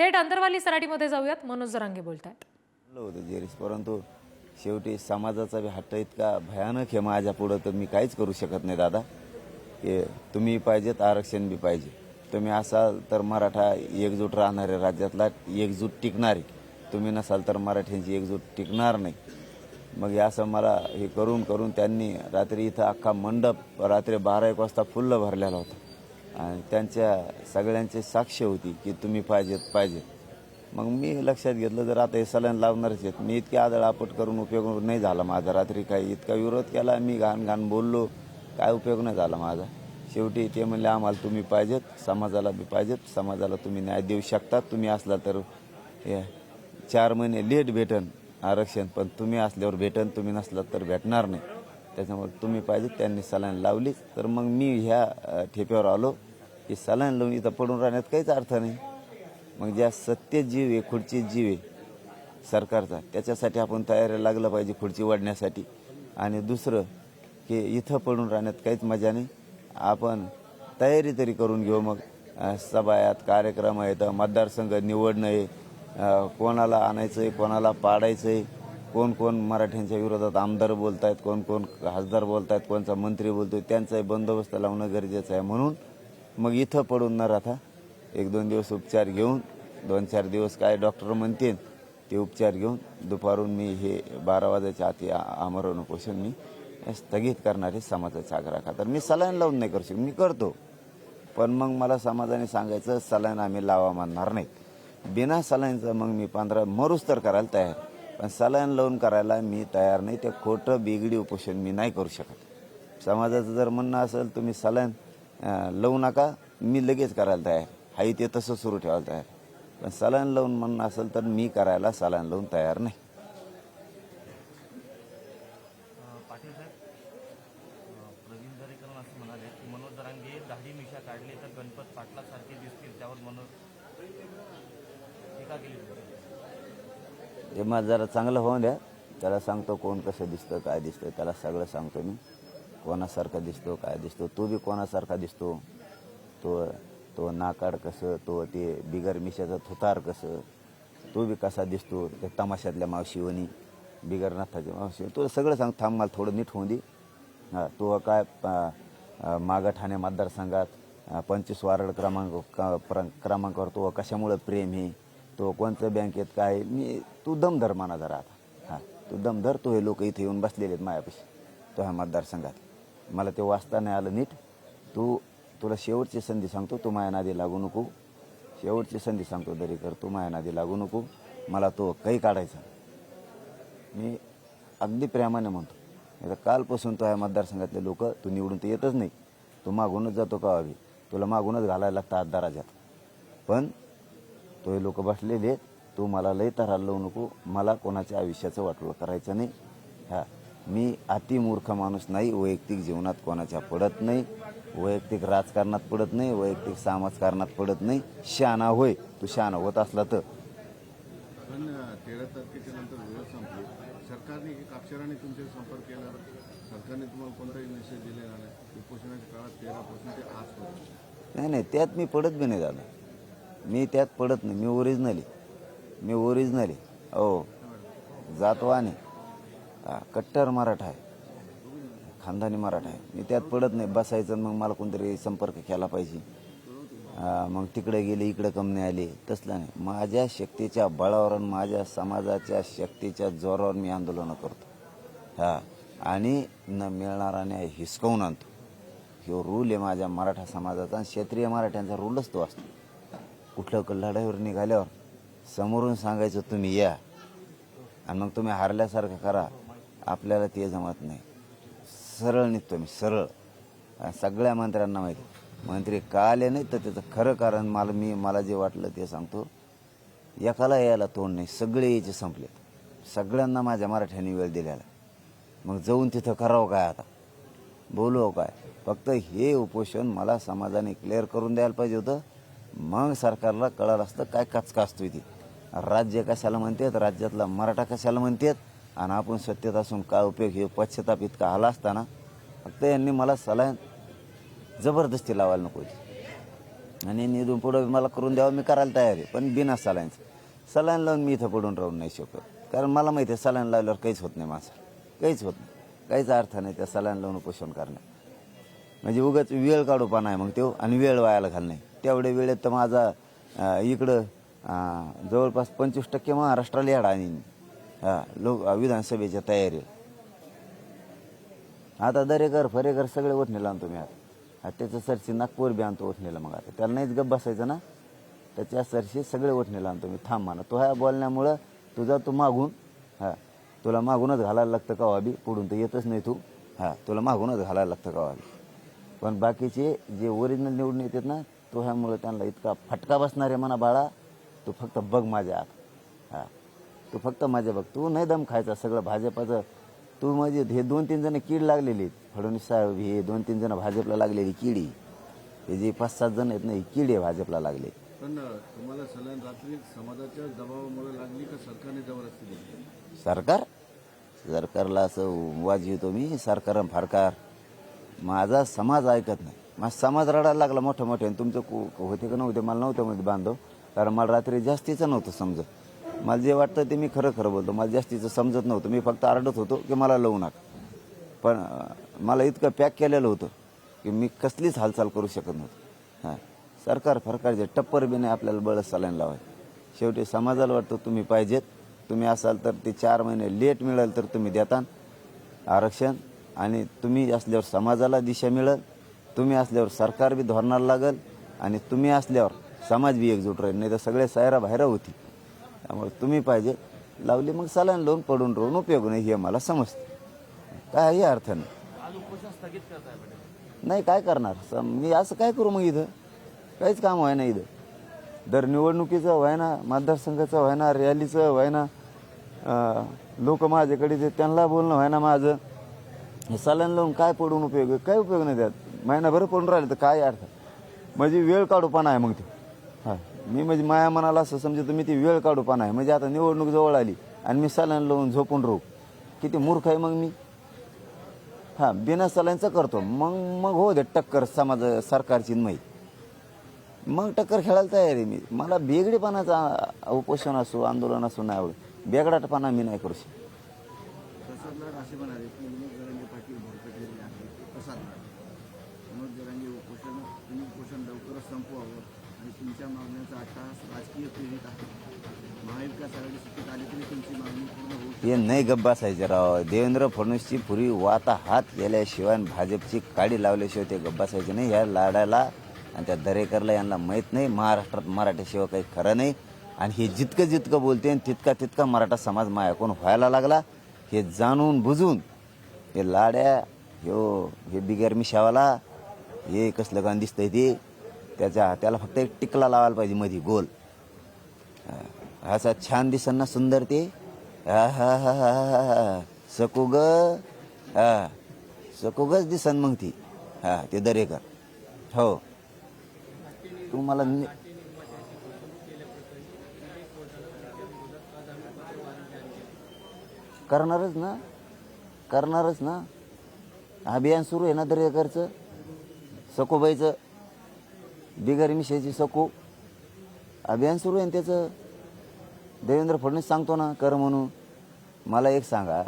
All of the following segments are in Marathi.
थेट अंतरवाली सराटीमध्ये जाऊयात. मनोज जरांगे बोलतात म्हणलं होतं जेरीस परंतु शेवटी समाजाचा बी हट्ट इतका भयानक आहे माझ्या पुढं तर मी काहीच करू शकत नाही दादा. की तुम्ही पाहिजेत आरक्षण बी पाहिजे. तुम्ही असाल तर मराठा एकजूट राहणार आहे राज्यातला एकजूट टिकणार आहे. तुम्ही नसाल तर मराठ्यांची एकजूट टिकणार नाही. मग या असं मला हे करून करून त्यांनी रात्री इथं अख्खा मंडप रात्री बारा एक वाजता फुल्ल भरलेला होता. आणि त्यांच्या सगळ्यांची साक्ष होती की तुम्ही पाहिजेत पाहिजेत मग मी लक्षात घेतलं जर आता हे सलाईन लावणारच आहेत मी इतकी आदळ आपट करून उपयोग नाही झाला माझा. रात्री काही इतका विरोध केला मी घाण घाण बोललो काय उपयोग नाही झाला माझा. शेवटी ते म्हणले आम्हाला तुम्ही पाहिजेत समाजाला बी पाहिजेत समाजाला तुम्ही न्याय देऊ शकतात तुम्ही असला तर हे चार महिने लेट भेटन आरक्षण पण तुम्ही असल्यावर भेटन तुम्ही नसला तर भेटणार नाही. त्याच्यामुळे तुम्ही पाहिजे त्यांनी सलाईन लावलीच तर मग मी ह्या ठेप्यावर आलो. की सलाईन लावून इथं पडून राहण्यात काहीच अर्थ नाही. मग ज्या सत्य जीव आहे खुर्ची जीव आहे सरकारचा त्याच्यासाठी आपण तयारी लागलं पाहिजे खुर्ची वाढण्यासाठी. आणि दुसरं की इथं पडून राहण्यात काहीच मजा नाही. आपण तयारी तरी करून घेऊ मग. सभा आहेत कार्यक्रम आहेत मतदारसंघ निवडणं आहे. कोणाला आणायचं आहे कोणाला पाडायचं आहे कोण कोण मराठ्यांच्या विरोधात आमदार बोलत आहेत कोण कोण खासदार बोलत आहेत कोणचा मंत्री बोलतोय त्यांचाही बंदोबस्त लावणं गरजेचं आहे म्हणून मग इथं पडून न राहता एक दोन दिवस उपचार घेऊन दोन चार दिवस काय डॉक्टर म्हणतील ते उपचार घेऊन दुपारून मी हे बारा वाजायच्या आधी आमरण उपोषण मी स्थगित करणारे समाजाचा आग्रह खातर मी सलाईन लावून नाही करू शकतो मी करतो. पण मग मला समाजाने सांगायचं सलाईन आम्ही लावा मानणार नाहीत. बिना सलाईनचं मग मी पंधरा मरूच तर करायला तयार. पण सलाईन लावून करायला मी तयार नाही ते खोटं बिगडी उपोषण मी नाही करू शकत. समाजाचं जर म्हणणं असेल तुम्ही सलाईन लावू नका. मी लगेच करायला तयार. हाही ते तसं सुरू ठेवायला तयार. पण सलाईन लावून म्हणणं असेल तर मी करायला सलाईन लावून तयार नाही. हे मला जरा चांगलं होऊन द्या. त्याला सांगतो कोण कसं दिसतं काय दिसतं त्याला सगळं सांगतो मी. कोणासारखा दिसतो काय दिसतो तो बी कोणासारखा दिसतो. तो तो नाकाड कसं तो ते बिगर मिशाचा थुतार कसं तो बी कसा दिसतो त्या तमाशातल्या मावशीवणी बिगर नाथाच्या मावशी तो सगळं सांग थांब मला थोडं नीट होऊन दे. हां तो काय प- ठाणे मतदारसंघात पंचवीस वारड क्रमांक क- प्र- क्रमांकावर तो कशामुळं प्रेम आहे तो कोणतं बँकेत काय मी तू दमधर माना जरा आता. हां तू दमधर तो हे लोक इथे येऊन बसलेले आहेत मायापाशी तो ह्या मतदारसंघात. मला ते वाचता नाही आलं नीट. तू तुला शेवटची संधी सांगतो तू माया नादी लागू नको. शेवटची संधी सांगतो दरेकर तू माया नादी लागू नको. मला तो काही काढायचा मी अगदी प्रेमाने म्हणतो. कालपासून तो ह्या मतदारसंघातले लोक तू निवडून तर येतच नाही. तू मागूनच जातो का हवी तुला मागूनच घालायला लागतं हात दाराजात पण तो हे लोक बसलेले तू मला लय तर लावू नको. मला कोणाच्या आयुष्याचं वाटलं करायचं नाही. ह्या मी अतिमूर्ख माणूस नाही वैयक्तिक जीवनात कोणाच्या पडत नाही वैयक्तिक राजकारणात पडत नाही वैयक्तिक समाजकारणात पडत नाही. शहाणा होय तू शहाणा होत असला तर. पण तेरा तारखेच्या नंतर वेळ संपली. सरकारने एक अक्षराने तुमचे संपर्क केला. सरकारने तुम्हाला कोणताही मेसेज दिलेला नाही. उपोषणाच्या काळात तेरापासून ते आजपर्यंत नाही नाही त्यात मी पडत बी नाही झालं. मी त्यात पडत नाही. मी ओरिजिनली मी ओरिजिनली हो. जातो आणि. कट्टर मराठा आहे. खानदानी मराठा आहे. मी त्यात पडत नाही बसायचं मग मला कोणतरी संपर्क केला पाहिजे. मग तिकडे गेले इकडे कम नाही आले तसलं नाही. माझ्या शक्तीच्या बळावर आणि माझ्या समाजाच्या शक्तीच्या जोरावर मी आंदोलनं करतो. हा आणि न मिळणारा न्याय हिसकावून आणतो. ह्यो रूल आहे माझ्या मराठा समाजाचा आणि क्षेत्रीय मराठ्यांचा रूलच तो असतो. कुठलं क- लढाईवर निघाल्यावर समोरून सांगायचं तुम्ही या. आणि मग तुम्ही हारल्यासारखं करा. आपल्याला ते जमत नाही. सरळ निघतो मी सरळ. सगळ्या मंत्र्यांना माहिती मंत्री का आले नाही तर त्याचं खरं कारण मला मी मला जे वाटलं ते सांगतो. एकाला यायला तोंड नाही. सगळे यायचे संपलेत. सगळ्यांना माझ्या मराठ्यांनी वेळ दिलेला मग जाऊन तिथं करावं काय आता? बोलू काय? फक्त हे उपोषण मला समाजाने क्लिअर करून द्यायला पाहिजे होतं. मग सरकारला कळालं असतं काय कचका असतो ती. राज्य कशाला म्हणतात? राज्यातला मराठा कशाला म्हणतात? आणि आपण सत्तेत असून काय उपयोग हे पश्चाताप इतका आला असताना फक्त यांनी मला सलाह जबरदस्ती लावायला नको आणि निधून पुढं मला करून द्यावं मी करायला तयार आहे पण बिना सलाईनचं सलाईन लावून मी इथं पडून राहू नाही शकत. कारण मला माहिती आहे सलाईन लावल्यावर काहीच होत नाही माझं. काहीच होत नाही. काहीच अर्थ नाही त्या सलाईन लावून उपोषण करण्यात म्हणजे उगाच वेळ काढूपणा आहे मग तो आणि वेळ वायाला घालणे. तेवढ्या वेळेत तर माझा इकडं जवळपास पंचवीस टक्के महाराष्ट्राला याडा आणि हा लोक विधानसभेच्या तयारी आता दरेकर फरेकर सगळे ओठणीला आणतो मी आता. त्याचं सरशी नागपूर बी आणतो ओठणीला मग आता. त्याला नाहीच गप बसायचं ना. त्याच्या सरशी सगळे ओठणीला आणतो मी. थांब म्हणा. तो ह्या बोलण्यामुळं तुझा तू मागून. हा तुला मागूनच घालायला लागतं का बी. पुढून तर येतच नाही तू. हा तुला मागूनच घालायला लागतं का बी. पण बाकीचे जे ओरिजिनल निवडून येतात ना तो ह्यामुळं त्यांना इतका फटका बसणार आहे म्हणा बाळा. तू फक्त बघ माझ्या आत. हा. तू फक्त माझ्या बघ तू नाही दम खायचा सगळं भाजपाचं. तू म्हणजे हे दोन तीन जण कीड लागलेली. फडणवीस साहेब हे दोन तीन जण भाजपला लागलेली किडी. हे जे पाच सात जण आहेत ना ही कीड आहे भाजपला लागले. पण तुम्हाला सलाईन रात्री समाजाच्या दबावामुळे लागली का सरकारने जबरदस्ती दिली सरकार? सरकारला असं वाजवतो मी सरकार फारकार माझा समाज ऐकत नाही. माझा समाज रडायला लागला मोठं मोठे आणि तुमचं होते का नव्हते? मला नव्हतं मध्ये बांधव. कारण मला रात्री जास्तीचं नव्हतं समजत. मला जे वाटतं ते मी खरं खरं बोलतो. मला जास्तीचं समजत नव्हतं. मी फक्त आरडत होतो की मला लावू नका. पण मला इतकं पॅक केलेलं होतं की मी कसलीच हालचाल करू शकत नव्हतो. हां. सरकार फरकारचे टप्पर बी नाही आपल्याला बळच सलाईन लावाय. शेवटी समाजाला वाटतं तुम्ही पाहिजेत. तुम्ही असाल तर ते चार महिने लेट मिळेल तर तुम्ही देता आरक्षण आणि तुम्ही असल्यावर समाजाला दिशा मिळेल. तुम्ही असल्यावर सरकार बी धोरणाला लागेल आणि तुम्ही असल्यावर समाज बी एकजूट राहील. नाही तर सगळे सायरा बाहेर होती त्यामुळे तुम्ही पाहिजे. लावली मग सलाईन लावून पडून राहून उपयोग नाही हे मला समजतं. काही अर्थ नाही. नाही काय करणार? सम- मी असं काय करू मग इथं? काहीच काम व्हाय ना इथं. दर निवडणुकीचं व्हाय ना मतदारसंघाचं व्हाय ना रॅलीचं व्हाय ना लोक माझ्याकडे येतात, त्यांना बोलणं व्हाय ना माझं. हे सलाईन लावून काय पडून उपयोग? काय उपयोग नाही त्यात? महिनाभर पडून राहिले तर काय अर्थ? म्हणजे वेळ काढूपणा आहे मग ते. हां. मी म्हणजे माया मनाला असं समजा तुम्ही ती वेळ काढू पण आहे. म्हणजे आता निवडणूक जवळ आली आणि मी सलाईन लावून झोपून राहू. किती मूर्ख आहे मग मी? हा बिना सलाईनचं करतो. मग मग हो दे टक्कर समाज सरकारची नाही मग टक्कर खेळायला तयार आहे मी. मला बेगडेपणाचा उपोषण असो आंदोलन असो नाही आवडत. बेगडाटपणा मी नाही करू शकत. उपोषण लवकरच संपवावं. आणि तुमच्या मागण्याचा आता राजकीय प्रेरित आहे. महाविकास आघाडी सत्तेत आली तरी तुमची मागणी पूर्ण होऊ हे नाही गप्प बसायचे राव. देवेंद्र फडणवीसची पूर्वी वाता हात गेल्याशिवाय आणि भाजपची काडी लावल्याशिवाय ते गप्प बसायचे नाही. या लाडाला आणि त्या दरेकरला यांना माहीत नाही. महाराष्ट्रात मराठीशिवाय काही खरं नाही. आणि हे जितकं जितकं बोलते आणि तितका तितका मराठा समाज मायाकून व्हायला लागला हे जाणून बुजून हे लाड्या ह्यो हे बिगर मिशावाला हे कसलं गाणं दिसतंय ते? त्याच्या त्याला फक्त एक टिकला लावायला पाहिजे मध्ये गोल. असा छान दिसन ना सुंदर ते. हा हा हा हा हा हा. सकू ग. हा. सकुगच दिसन मग ती. हा ते दरेकर. हो. तू मला करणारच ना? करणारच ना? अभियान सुरू आहे ना दरेकरचं? सकोबाईचं? बिगर मिशाची सको. अभियान सुरू आहे त्याचं. देवेंद्र फडणवीस सांगतो ना कर म्हणून. मला एक सांगा.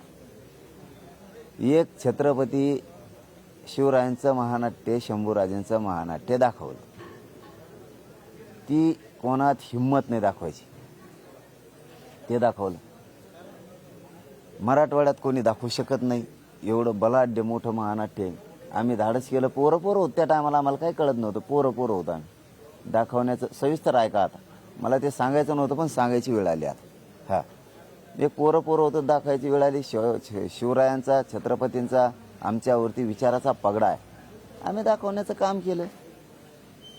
एक छत्रपती शिवरायांचं महानाट्य शंभूराजांचं महानाट्य दाखवलं. ती कोणात हिंमत नाही दाखवायची. ते दाखवलं. मराठवाड्यात कोणी दाखवू शकत नाही. एवढं बलाढ्य मोठं महानाट्य आहे. आम्ही धाडस केलं पोरं पोरं होत त्या टायमाला आम्हाला काही कळत नव्हतं. पोरं पोरं होतं आम्ही. दाखवण्याचं सविस्तर आहे का आता. मला ते सांगायचं नव्हतं पण सांगायची वेळ आली आता. हा. एक पोरं पोरं होतं दाखवायची वेळ आली. शिव शिवरायांचा छत्रपतींचा आमच्यावरती विचाराचा पगडा आहे. आम्ही दाखवण्याचं काम केलं.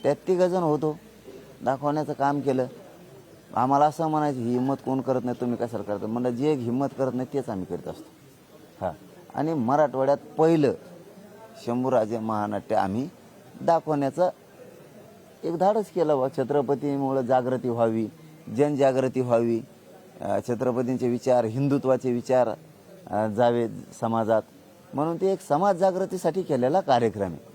त्यात तिघजण होतो. दाखवण्याचं काम केलं. आम्हाला असं म्हणायचं ही हिंमत कोण करत नाही तुम्ही कशाला करता? म्हणलं जे हिंमत करत नाही तेच आम्ही करीत असतो. हां. आणि मराठवाड्यात पहिलं शंभूराजे महानाट्य आम्ही दाखवण्याचं एक धाडस केलं बा छत्रपतीमुळं जागृती व्हावी जनजागृती व्हावी. छत्रपतींचे विचार हिंदुत्वाचे विचार जावे समाजात. म्हणून ते एक समाज जागृतीसाठी केलेला कार्यक्रम आहे.